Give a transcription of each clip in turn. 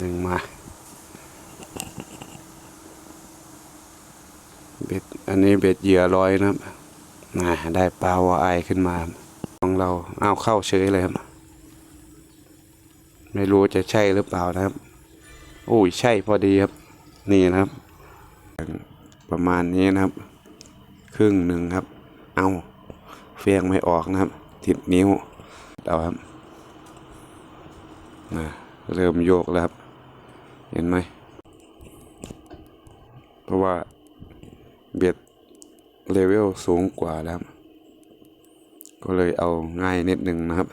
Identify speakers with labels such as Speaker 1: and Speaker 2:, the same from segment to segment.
Speaker 1: ดึงมาเบ็ดอันนี้เบ็ดเหยื่อลอยนะครับนะได้ปลาวาไอขึ้นมาของเราเอาเข้าเฉยเลยครับ ไม่รู้จะใช่หรือเปล่านะครับโอ้ยใช่พอดีครับ นี่นะครับ ประมาณนี้นะครับ ครึ่งหนึ่งครับ เอาเฟียงไม่ออกนะครับ ติดนิ้วเอาครับนะเริ่มโยกแล้วครับ เห็นไหม เพราะว่าเบ็ดเลเวลสูงกว่าแล้ว ก็เลยเอาง่ายนิดหนึ่งนะครับ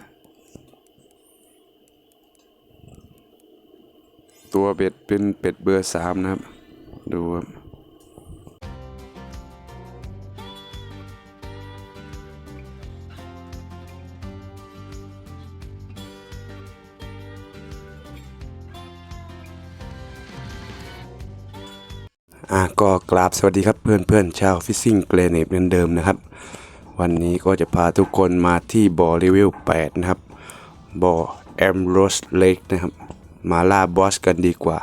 Speaker 1: ตัวเบ็ดเป็นเป็ดเบอร์สามนะครับ ดูครับ อะก็กราบสวัสดีครับเพื่อนเพื่อนๆชาวฟิชซิ่งเกรเนตเหมือนเดิมนะครับ วันนี้ก็จะพาทุกคนมาที่บ่อรีวิว8นะครับบ่อแอมโรสเลกนะครับมาล่าบอสกันดีกว่า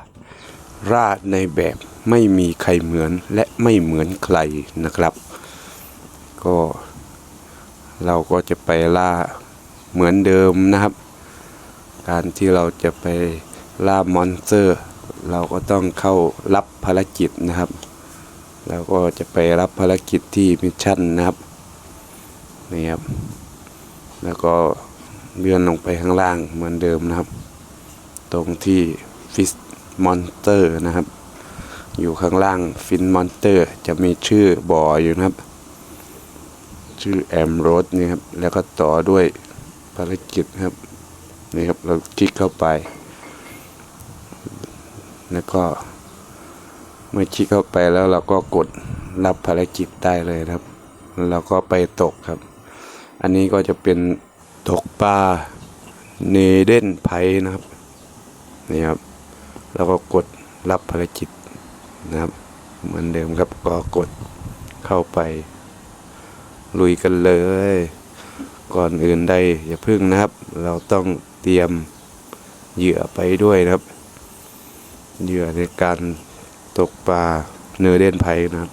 Speaker 1: ราดในแบบไม่มีใครเหมือนและไม่เหมือนใครนะครับ ก็เราก็จะไปล่าเหมือนเดิมนะครับ การที่เราจะไปล่ามอนสเตอร์ เราก็ต้องเข้ารับภารกิจนะครับแล้วก็จะไปรับภารกิจที่มิชชั่นนะครับนี่ครับ แล้วก็เลื่อนลงไปข้างล่างเหมือนเดิมนะครับ ตรงที่ฟิสมอนเตอร์นะครับ อยู่ข้างล่างฟินมอนเตอร์จะมีชื่อบ่ออยู่นะครับ ชื่อแอมโรสนี่ครับ แล้วก็ต่อด้วยภารกิจนะครับนี่ครับ เราคลิกเข้าไป แล้วก็ เมื่อคลิกเข้าไปแล้วเราก็กดรับภารกิจได้เลยครับ แล้วก็ไปตกครับ อันนี้ก็จะเป็นตกปลาเนเดนไพนะครับนี่ครับ แล้วก็กดรับภารกิจนะครับ เหมือนเดิมครับก็กดเข้าไป ลุยกันเลย ก่อนอื่นใดอย่าพึ่งนะครับ เราต้องเตรียมเหยื่อไปด้วยนะครับ เหยื่อในการตกปลาเนื้อเด่นไผ่นะครับ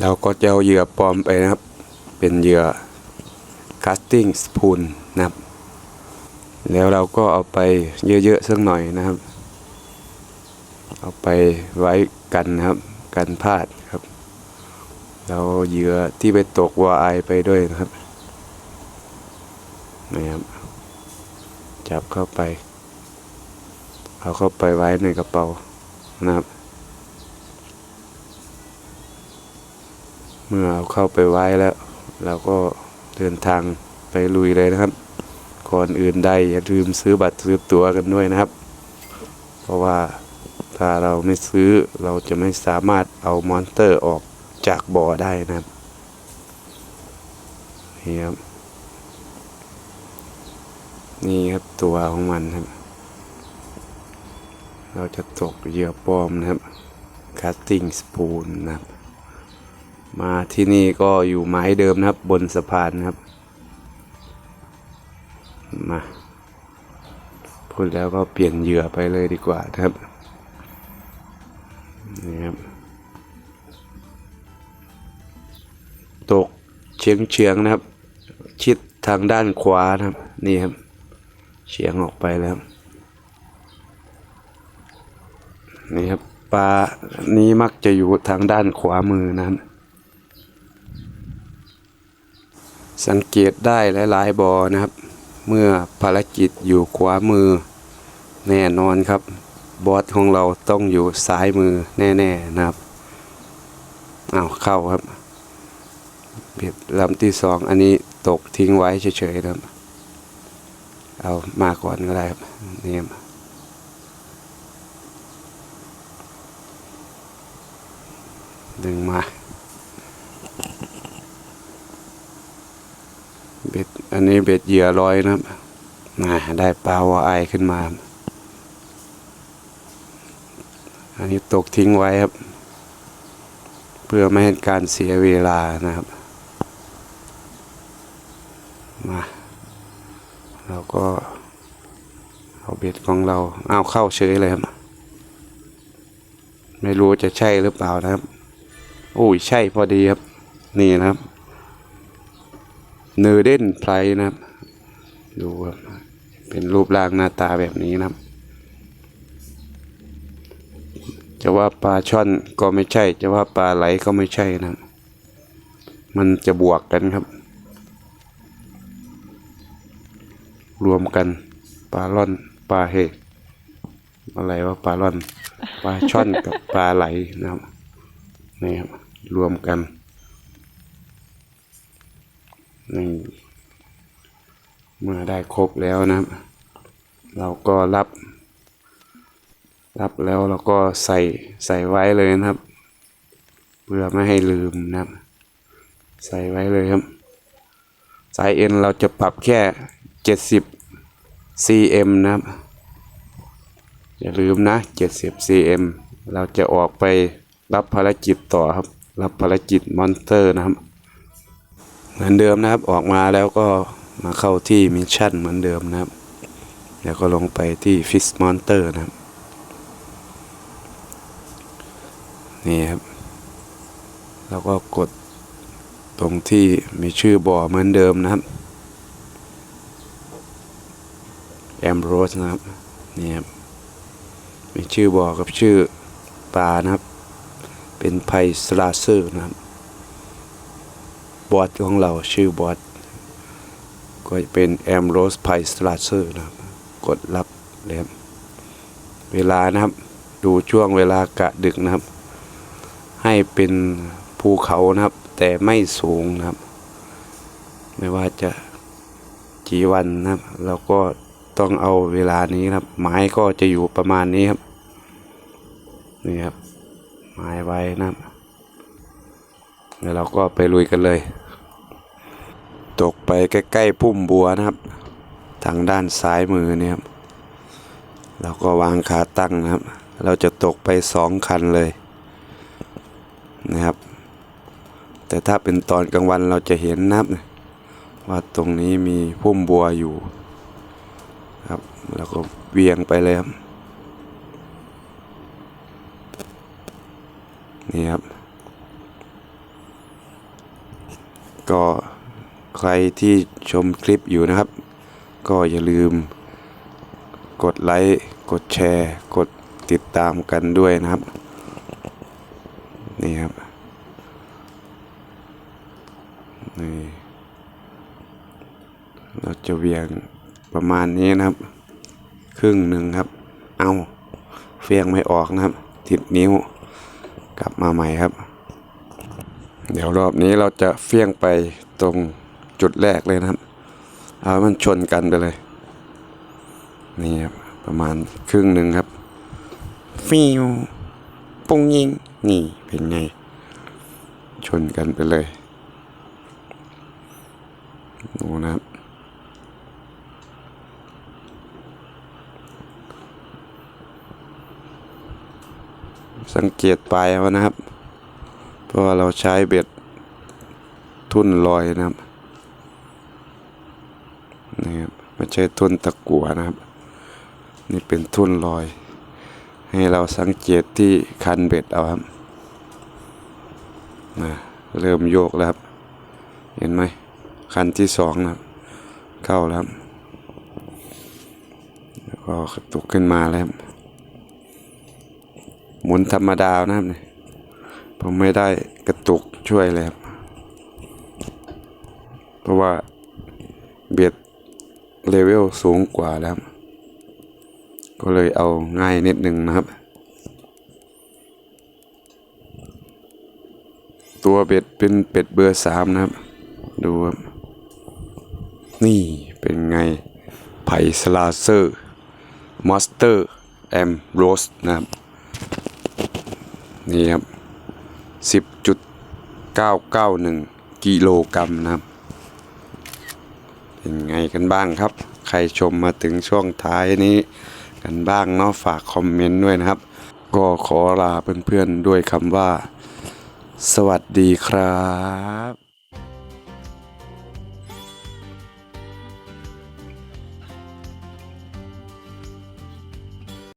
Speaker 1: เราก็จะเอาเหยื่อปลอมไปนะครับ เป็นเหยื่อ casting spoon นะครับ แล้วเราก็เอาไปเยอะๆสักหน่อยนะครับ เอาไปไว้กันนะครับ กันพลาดครับ เราเหยื่อที่ไปตกวาไอไปด้วยนะครับนะครับ จับเข้าไป เอาเข้าไปไว้ในกระเป๋านะครับ เมื่อเอาเข้าไปไว้แล้ว เราก็เดินทางไปลุยเลยนะครับ ก่อนอื่นใดอย่าลืมซื้อบัตรซื้อตั๋วกันด้วยนะครับ เพราะว่าถ้าเราไม่ซื้อเราจะไม่สามารถเอามอนสเตอร์ออกจากบ่อได้นะครับนี่ครับ นี่ครับตัวของมันครับ เราจะตกเหยื่อปลอมนะครับ casting spoon นะครับ มาที่นี่ก็อยู่ไม้เดิมนะครับบนสะพานนะครับ มาพูดแล้วก็เปลี่ยนเหยื่อไปเลยดีกว่านะครับ นี่ครับ ตกเฉียงเฉียงๆนะครับ ชิดทางด้านขวานะครับ นี่ครับ เฉียงออกไปแล้ว นี่ครับปลานี้มักจะอยู่ทางด้านขวามือนะครับสังเกตได้หลายๆบอนะครับ เมื่อภารกิจอยู่ขวามือ แน่นอนครับ บอสของเราต้องอยู่ซ้ายมือแน่ๆนะครับอ้าวเข้าครับเบ็ดลำที่สองอันนี้ตกทิ้งไว้เฉยๆนะครับ เอามาก่อนก็ได้ครับนี่ครับ ดึงมาเบ็ดอันนี้เบ็ดเหยื่อลอยนะครับนะได้ปลาวาไอขึ้นมา อันนี้ตกทิ้งไว้ครับ เพื่อไม่ให้การเสียเวลานะครับ มาเราก็เอาเบ็ดของเราเอาเข้าเฉยเลยครับ ไม่รู้จะใช่หรือเปล่านะครับ โอ้ยใช่พอดีครับ นี่นะครับ เนอเด่นไพรนะครับ ดูครับ เป็นรูปร่างหน้าตาแบบนี้นะครับ จะว่าปลาช่อนก็ไม่ใช่ จะว่าปลาไหลก็ไม่ใช่นะครับ มันจะบวกกันครับ รวมกันปลาล่อนปลาเฮอะไรว่าปลาล่อนปลาช่อนกับปลาไหลนะครับนี่ครับ รวมกันนี่เมื่อได้ครบแล้วนะครับ เราก็รับ รับแล้วเราก็ใส่ใส่ไว้เลยนะครับ เพื่อไม่ให้ลืมนะครับ ใส่ไว้เลยครับ สายเอ็นเราจะปรับแค่ 70 cm นะครับ อย่าลืมนะ 70 cm เราจะออกไปรับภารกิจต่อครับ รับภารกิจมอนสเตอร์นะครับ เหมือนเดิมนะครับออกมาแล้วก็มาเข้าที่มิชชั่นเหมือนเดิมนะครับ แล้วก็ลงไปที่ฟิสมอนเตอร์นะครับ นี่ครับ แล้วก็กดตรงที่มีชื่อบ่อเหมือนเดิมนะครับแอมโรสนะครับ นี่ครับ มีชื่อบ่อกับชื่อปลานะครับ เป็นไพสลาเซอร์นะครับบอสของเราชื่อบอสก็จะเป็นแอมโรสไพสลาเซอร์นะครับ กดรับเลยครับเวลานะครับ ดูช่วงเวลากะดึกนะครับ ให้เป็นภูเขานะครับ แต่ไม่สูงนะครับ ไม่ว่าจะกี่วันนะครับเราก็ต้องเอาเวลานี้นะครับ ไม้ก็จะอยู่ประมาณนี้ครับ นี่ครับ ไม้ไว้นะครับแล้วเราก็ไปลุยกันเลย ตกไปใกล้ๆพุ่มบัวนะครับ ทางด้านซ้ายมือเนี่ยครับเราก็วางขาตั้งนะครับ เราจะตกไปสองคันเลยนะครับ แต่ถ้าเป็นตอนกลางวันเราจะเห็นนะครับว่าตรงนี้มีพุ่มบัวอยู่ครับ แล้วก็เวียงไปเลยครับ นี่ครับ ก็ใครที่ชมคลิปอยู่นะครับ ก็อย่าลืม กดไลค์กดแชร์ กดติดตามกันด้วยนะครับ นี่ครับ นี่เราจะเวียงประมาณนี้นะครับ ครึ่งหนึ่งครับ เอาเฟียงไม่ออกนะครับ ติดนิ้ว กลับมาใหม่ครับ เดี๋ยวรอบนี้เราจะเฟี้ยงไปตรงจุดแรกเลยนะครับ เอามันชนกันไปเลย นี่ครับ ประมาณครึ่งหนึ่งครับ ฟิวปุ้งยิง นี่เป็นไง ชนกันไปเลยดูนะครับ สังเกตปลายเอานะครับ เพราะว่าเราใช้เบ็ดทุ่นลอยนะครับนี่ครับไม่ใช่ทุ่นตะกั่วนะครับ นี่เป็นทุ่นลอย ให้เราสังเกตที่คันเบ็ดเอาครับนะเริ่มโยกแล้วครับ เห็นไหมคันที่สองนะครับ เข้าแล้วครับแล้วก็กระตุกขึ้นมาแล้วครับ หมุนธรรมดานะครับเนี่ยผมไม่ได้กระตุกช่วยเลยครับ เพราะว่าเบียดเลเวลสูงกว่าแล้ว ก็เลยเอาง่ายนิดนึงนะครับ ตัวเบ็ดเป็นเป็ดเบอร์สามนะครับ ดูครับ นี่เป็นไงไผ่สลาเซอร์มอสเตอร์แอมโรสนะครับ นี่ครับสิบจุดเก้าเก้าหนึ่งกิโลกรัมนะครับ เป็นไงกันบ้างครับ ใครชมมาถึงช่วงท้ายนี้กันบ้างเนาะฝากคอมเมนต์ด้วยนะครับ ก็ขอลาเพื่อนๆด้วยคำว่า สวัสดีครับ